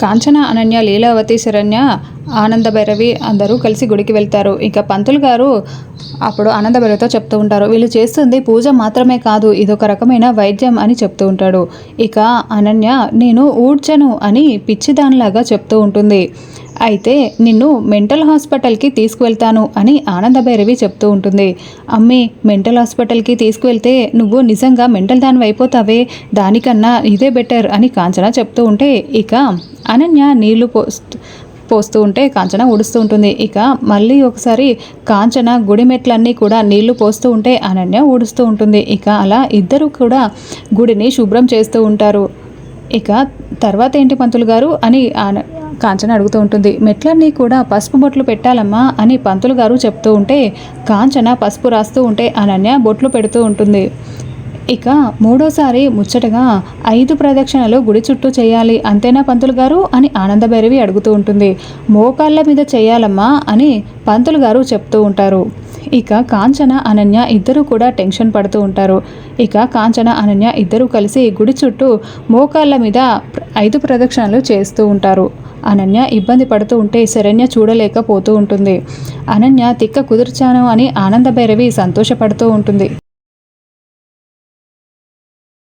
కాంచన అనన్య లీలావతి శరణ్య ఆనంద భైరవి అందరూ కలిసి గుడికి వెళ్తారు. ఇక పంతులు గారు అప్పుడు ఆనంద భైరవితో చెప్తూ ఉంటారు. వీళ్ళు చేస్తుంది పూజ మాత్రమే కాదు ఇదొక రకమైన వైద్యం అని చెప్తూ ఉంటాడు. ఇక అనన్య నేను ఊడ్చను అని పిచ్చిదానిలాగా చెప్తూ ఉంటుంది. అయితే నిన్ను మెంటల్ హాస్పిటల్కి తీసుకువెళ్తాను అని ఆనందభైరవి చెప్తూ ఉంటుంది. అమ్మి మెంటల్ హాస్పిటల్కి తీసుకువెళ్తే నువ్వు నిజంగా మెంటల్ దానివి అయిపోతావే దానికన్నా ఇదే బెటర్ అని కాంచన చెప్తూ ఉంటే ఇక అనన్య నీళ్ళు పోస్తూ పోస్తూ ఉంటే కాంచన ఉడుస్తూ ఉంటుంది. ఇక మళ్ళీ ఒకసారి కాంచన గుడి మెట్లన్నీ కూడా నీళ్ళు పోస్తూ ఉంటే అనన్య ఊడుస్తూ ఉంటుంది. ఇక అలా ఇద్దరు కూడా గుడిని శుభ్రం చేస్తూ ఉంటారు. ఇక తర్వాత ఏంటి పంతులు గారు అని కాంచన అడుగుతూ ఉంటుంది. మెట్లన్నీ కూడా పసుపు బొట్లు పెట్టాలమ్మా అని పంతులు గారు చెప్తూ ఉంటే కాంచన పసుపు రాస్తూ ఉంటే అనన్య బొట్లు పెడుతూ ఉంటుంది. ఇక మూడోసారి ముచ్చటగా ఐదు ప్రదక్షిణలు గుడి చుట్టూ చేయాలి అంతేనా పంతులు గారు అని ఆనందభైరవి అడుగుతూ ఉంటుంది. మోకాళ్ళ మీద చేయాలమ్మా అని పంతులు గారు చెప్తూ ఉంటారు. ఇక కాంచన అనన్య ఇద్దరు కూడా టెన్షన్ పడుతూ ఉంటారు. ఇక కాంచన అనన్య ఇద్దరు కలిసి గుడి చుట్టూ మోకాళ్ళ మీద ఐదు ప్రదక్షిణలు చేస్తూ ఉంటారు. అనన్య ఇబ్బంది పడుతూ ఉంటే శరణ్య చూడలేకపోతూ ఉంటుంది. అనన్య తిక్క కుదుర్చాను అని ఆనందభైరవి సంతోషపడుతూ ఉంటుంది.